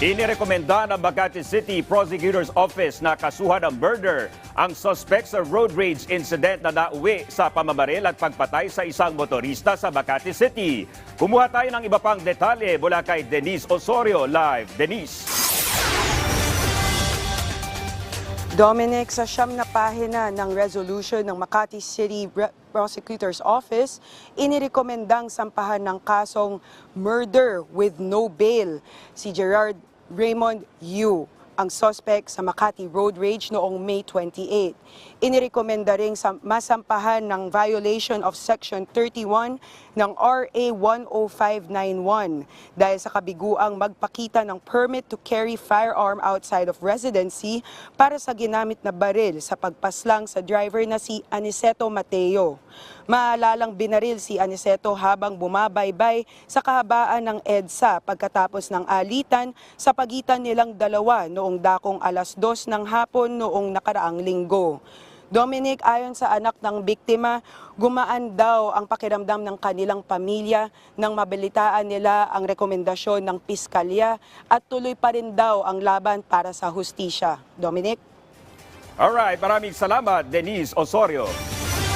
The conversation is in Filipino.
Inirekomenda ng Makati City Prosecutor's Office na kasuhan ng murder ang suspect sa road rage incident na nauwi sa pamamaril at pagpatay sa isang motorista sa Makati City. Kumuha tayo ng iba pang detalye mula kay Denise Osorio live. Denise. Dominic, sa siyam na pahina ng resolution ng Makati City Prosecutor's Office, inirekomendang sampahan ng kasong murder with no bail si Gerard Raymond Yu, ang suspect sa Makati Road Rage noong May 28. Inirekomenda ring sam- masampahan ng violation of Section 31 ng RA 10591 dahil sa kabiguang magpakita ng permit to carry firearm outside of residency para sa ginamit na baril sa pagpaslang sa driver na si Aniceto Mateo. Maalalang binaril si Aniceto habang bumabaybay sa kahabaan ng EDSA pagkatapos ng alitan sa pagitan nilang dalawa noong dakong alas dos ng hapon noong nakaraang linggo. Dominic, ayon sa anak ng biktima, gumaan daw ang pakiramdam ng kanilang pamilya nang mabalitaan nila ang rekomendasyon ng piskalya at tuloy pa rin daw ang laban para sa hustisya. Dominic? Alright, maraming salamat Denise Osorio.